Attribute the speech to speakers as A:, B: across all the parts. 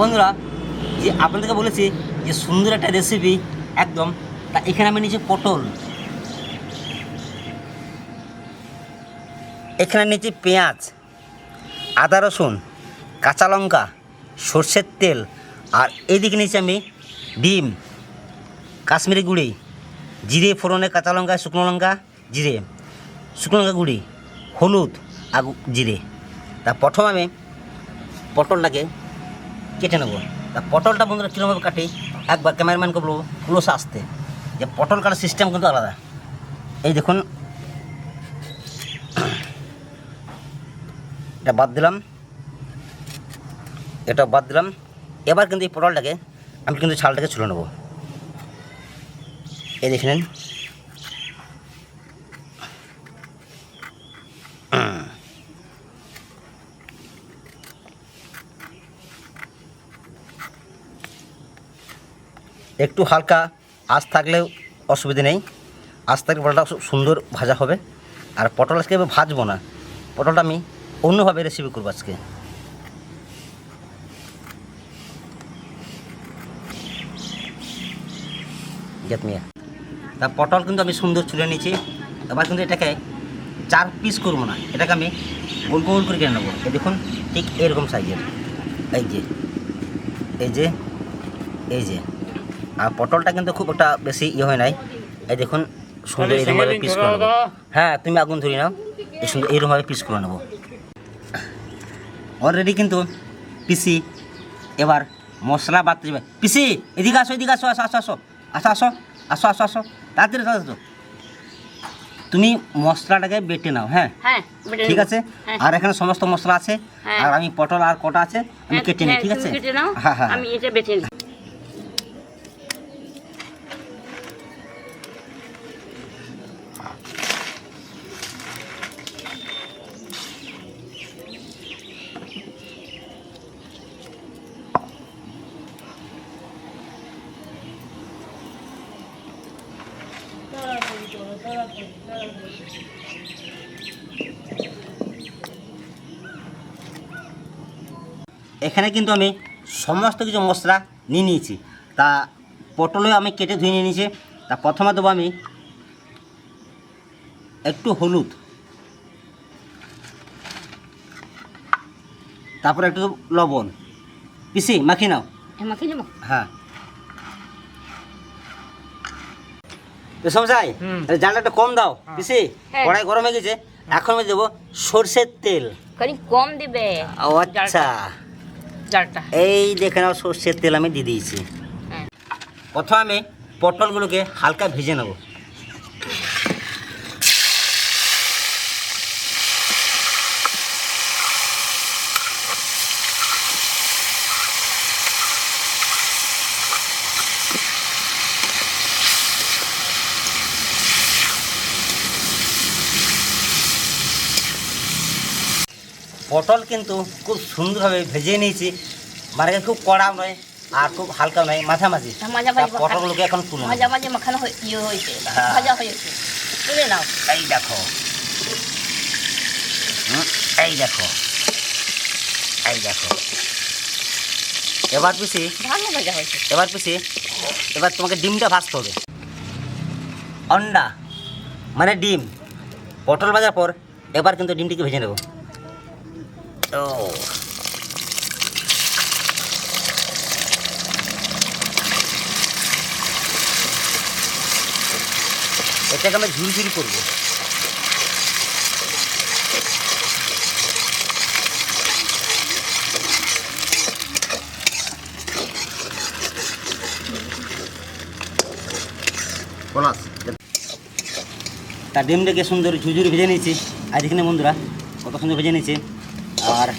A: বন্ধুরা, যে আপনাদেরকে বলেছি যে সুন্দর একটা রেসিপি একদম, তা এখানে আমি নিয়েছি পটল। এখানে নিয়েছি পেঁয়াজ, আদা রসুন, কাঁচা লঙ্কা, সর্ষের তেল, আর এইদিকে নিয়েছি আমি ডিম, কাশ্মীরি গুঁড়ি, জিরে, ফোড়নে কাঁচা লঙ্কা, শুকনো লঙ্কা, জিরে, শুকনো লঙ্কা গুঁড়ি, হলুদ, আর জিরে। তা প্রথম আমি পটলটাকে কেটে নেব। তা পটলটা বন্ধুরা কীরকমভাবে কাটি? একবার ক্যামেরাম্যানকে বলব ক্লোস আসতে। যে পটল কাটার সিস্টেম কিন্তু আলাদা। এই দেখুন। এটা বাদ দিলাম। এটা বাদ দিলাম। এবার কিন্তু এই পটলটাকে আমি কিন্তু ছালটাকে ছুলে নেব। এই দেখে একটু হালকা আঁচ থাকলেও অসুবিধে নেই। আঁচ থাকলে পটলটা সুন্দর ভাজা হবে। আর পটল আজকে ভাজবো না। পটলটা আমি অন্যভাবে রেসিপি করব আজকে। তা পটল কিন্তু আমি সুন্দর ছুলে নিয়েছি। এবার কিন্তু এটাকে চার পিস করব না। এটাকে আমি গোল গোল করে কেটে নেব। এই দেখুন, ঠিক এরকম সাইজের এই যে এই যে এই যে। আর পটলটা কিন্তু খুব একটা বেশি ইয়ে হয় নাই। এই দেখুন সুন্দর এরকমভাবে পিস করে নেব। হ্যাঁ তুমি আগুন ধরি নাও। এই সুন্দর এরকমভাবে পিস করে নেব। অলরেডি কিন্তু পিসি এবার মশলা বাড়তে যাবে পিসি এদিকে আসো এদিকে আসো আসো আসো আসো। আসো আসো আসো আসো আসো। তাড়াতাড়ি তাড়াতাড়ি তুমি মশলাটাকে বেটে নাও হ্যাঁ?
B: হ্যাঁ
A: ঠিক আছে?
B: হ্যাঁ।
A: আর এখানে সমস্ত মশলা আছে।
B: হ্যাঁ।
A: আর আমি পটল আর কটা আছে আমি কেটে নিই ঠিক আছে? হ্যাঁ হ্যাঁ।
B: আমি এটা বেটে নিই।
A: এখানে কিন্তু আমি সমস্ত কিছু মশলা নিয়ে নিয়েছি। তা পটলেও আমি কেটে ধুয়ে নিয়ে নিয়েছি। তা প্রথমে দেবো আমি একটু হলুদ। তারপরে একটু লবণ। পিসি মাখি নাও। হ্যাঁ। সমসাই জালটা একটু কম দাও পিসি।
B: হ্যাঁ।
A: কড়াই গরম হয়ে গেছে এখন আমি দেবো সর্ষের তেল।
B: খালি কম দিবে।
A: ও আচ্ছা।
B: জালটা।
A: এই দেখে নাও সর্ষের তেল আমি দিয়ে দিয়েছি।
B: হ্যাঁ।
A: প্রথমে আমি পটলগুলোকে হালকা ভেজে নেব। পটল কিন্তু খুব সুন্দরভাবে ভেজে নিয়েছি। মানে খুব কড়া নয় আর খুব হালকা নয় মাঝামাঝি। পটলগুলোকে এখন তুলে
B: মাখানো হয়ে ইয়ে হয়েছে
A: হ্যাঁ।
B: ভাজা হয়েছে। তুলে নাও।
A: এই দেখো। এই দেখো। এই দেখো। এবার পিসি
B: ভালো ভাজা হয়েছে।
A: এবার পিসি এবার তোমাকে ডিমটা ভাজতে হবে। অন্ডা মানে ডিম। পটল ভাজার পর এবার কিন্তু ডিমটিকে ভেজে নেব। ও এটাকে আমরা ঝুড়ি ঝুড়ি করব। পলাশ। তা ডিমটাকে সুন্দর ঝুঝুরি ভেজে নিয়েছি আর এখানে বন্ধুরা, কত সুন্দর ভেজে নিয়েছি। আর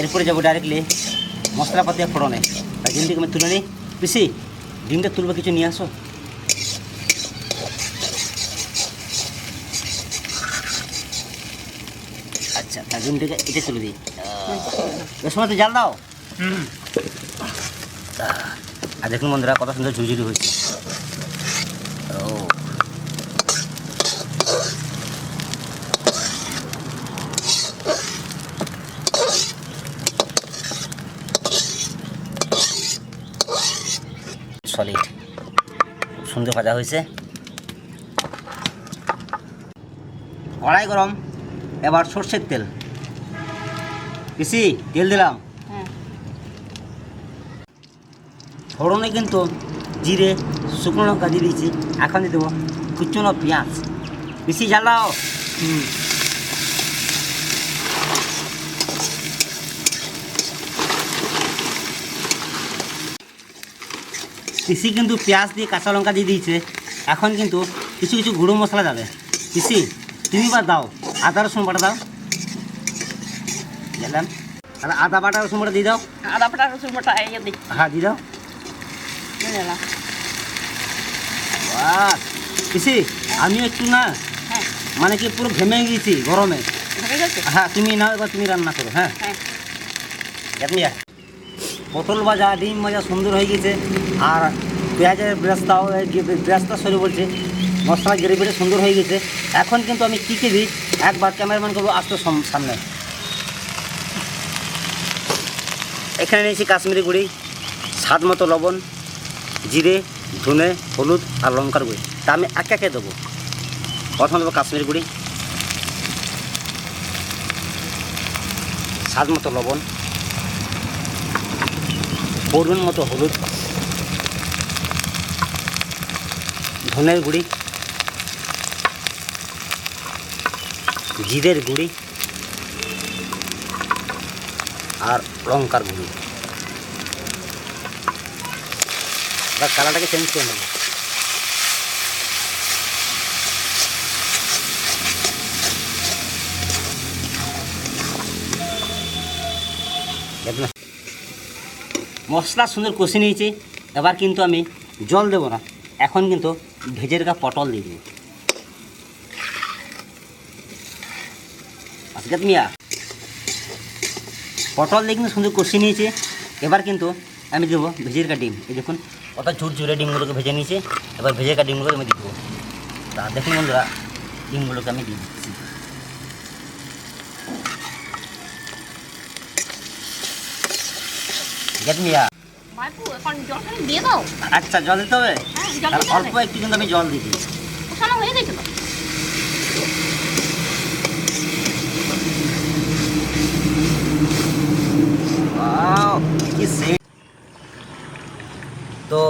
A: এরপরে যাব ডাইরেক্টলি মশলাপাতি আর ফোড়নে। আর ডিমটাকে আমি তুলে নিই। পিসি ডিমটা তুলবে কিছু নিয়ে আসো। আচ্ছা তা ডিমটাকে এটা তুলে দিই। এর সময় তো জাল দাও? আর দেখুন বন্ধুরা কত সুন্দর ঝুঝুরি হয়েছে ও সলিড সুন্দর ভাজা হয়েছে। কড়াই গরম এবার সর্ষের তেল। পিসি তেল দিলাম।
B: হ্যাঁ।
A: ফোড়নে কিন্তু জিরে শুকনো লঙ্কা দিয়ে দিয়েছি। এখন দিয়ে দেবো কুচনো পেঁয়াজ। বেশি জ্বালাও হুম। পিসি কিন্তু পেঁয়াজ দিয়ে কাঁচা লঙ্কা দিয়ে দিয়েছে। এখন কিন্তু কিছু কিছু গুঁড়ো মশলা যাবে। পিসি তুমি বা দাও। আদা রসুন বাটা দাও। গেলাম। তাহলে আদা বাটা রসুন বাটা দিয়ে দাও।
B: আদা বাটা রসুন বাটা
A: হ্যাঁ দিয়ে দাও। পিসি আমি একটু না
B: হ্যাঁ।
A: মানে কি পুরো ঘেমে গেছি গরমে।
B: হয়ে
A: তুমি নাও এবার তুমি রান্না করো হ্যাঁ।
B: হ্যাঁ।
A: পটল ভাজা, ডিম ভাজা সুন্দর হয়ে গেছে আর পেঁয়াজের ব্রেস্তাও ব্রেস্তা সরি বলছে, মশলা গ্রেভিটা সুন্দর হয়ে গেছে এখন কিন্তু আমি কী কী দিই একবার ক্যামেরাম্যান করব, আসতো সম- সামনে। এখানে নিয়েছি কাশ্মীরি গুঁড়ি, স্বাদ মতো লবণ, জিরে, ধনে, হলুদ আর লঙ্কার গুঁড়ি। তা আমি একে একে দেবো। প্রথম দেবো কাশ্মীরি গুঁড়ি, স্বাদ মতো লবণ পরিমাণ মতো হলুদ। ধনের গুঁড়ি। জিরের গুঁড়ি। আর লঙ্কার গুঁড়ি। এবার কালারটাকে চেঞ্জ করে নেব। দেখলে মশলা সুন্দর কষে নিয়েছি, এবার কিন্তু আমি জল দেবো না। এখন কিন্তু ভেজে রাখা পটল দিয়ে দিই আজকে মিয়া, পটল দিয়ে কিন্তু সুন্দর কষে নিয়েছি। এবার কিন্তু আমি দেবো ভেজে রাখা ডিম। এই দেখুন, কত ঝুর ঝুরে ডিমগুলোকে ভেজে নিয়েছি। এবার ভেজে রাখা ডিমগুলোকে আমি দেবো। তা দেখুন বন্ধুরা, ডিমগুলোকে আমি দিয়ে দিচ্ছি। আচ্ছা জল দিতে হবে?
B: হ্যাঁ দিতে
A: অল্প একটু কিন্তু আমি জল
B: হয়ে গেছে তো।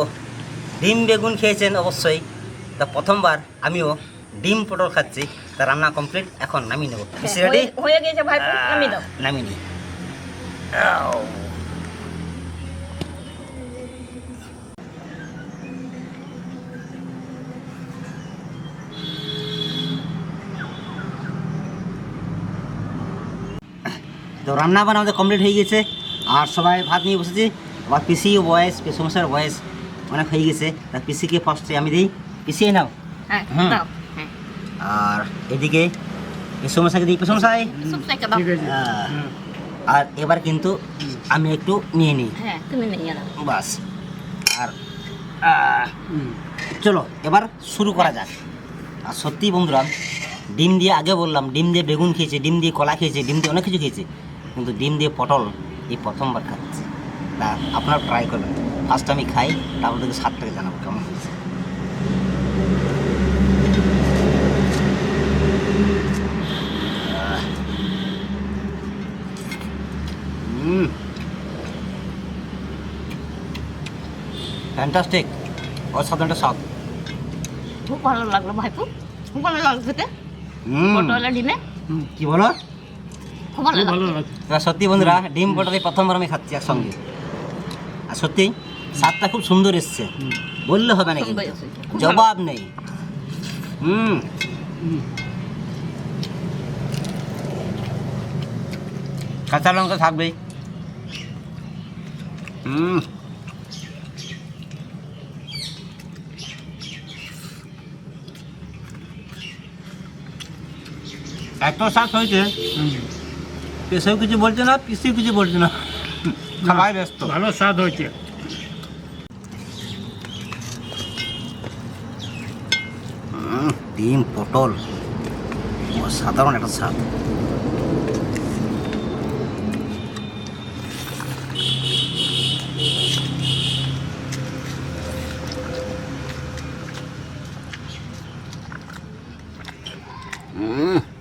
A: ডিম বেগুন খেয়েছেন অবশ্যই। তা প্রথমবার আমিও ডিম পটল খাচ্ছি। তা রান্না কমপ্লিট এখন নামিয়ে নেব। রেডি
B: হয়ে- গেছে ভাইপু নামিয়ে
A: নামিয়ে নিই তো রান্না বান্না আমাদের কমপ্লিট হয়ে গেছে। আর সবাই ভাত নিয়ে বসেছি। আবার পিসি বয়স সমস্যার বয়স অনেক হয়ে গেছে। তা পিসিকে ফার্স্টে আমি দিই। পিসিয়ে নাও।
B: হ্যাঁ হ্যাঁ।
A: আর এদিকে পেশমশাইকে দিই।
B: দাও।
A: আর এবার কিন্তু আমি একটু নিয়ে নিই।
B: হ্যাঁ তুমি নিয়ে দাও
A: বাস। আর চলো এবার শুরু করা যাক। আর সত্যি বন্ধুরা ডিম দিয়ে আগে বললাম ডিম দিয়ে বেগুন খেয়েছে ডিম দিয়ে কলা খেয়েছে ডিম দিয়ে অনেক কিছু খেয়েছে। কিন্তু ডিম দিয়ে পটল এই প্রথমবার খাচ্ছে। তা আপনারা ট্রাই করবেন। ফার্স্ট আমি খাই তারপর থেকে স্বাদটাকে জানাব কেমন হয়েছে। ফ্যান্টাস্টিক অসাধারণ একটা স্বাদ
B: খুব ভালো লাগল ভাইপু খুব ভালো লাগল খেতে।
A: হুম
B: পটলের ডিমে।
A: কি বলো
B: খুব ভালো লাগল
A: এবার সত্যি বন্ধুরা ডিম এই প্রথমবার আমি খাচ্ছি একসঙ্গে। আর সত্যি স্বাদটা খুব সুন্দর এসছে। বললে হবে না কিন্তু। জবাব নেই। হুম। কাঁচা লঙ্কা থাকবেই। হুম। এত শাক হয়েছে। পেশাও কিছু বলছে না পিসিও কিছু বলছে না। সবাই ব্যস্ত।
C: ভালো স্বাদ হয়েছে।
A: ডিম পটল সাধারণ একটা স্বাদ। Mm.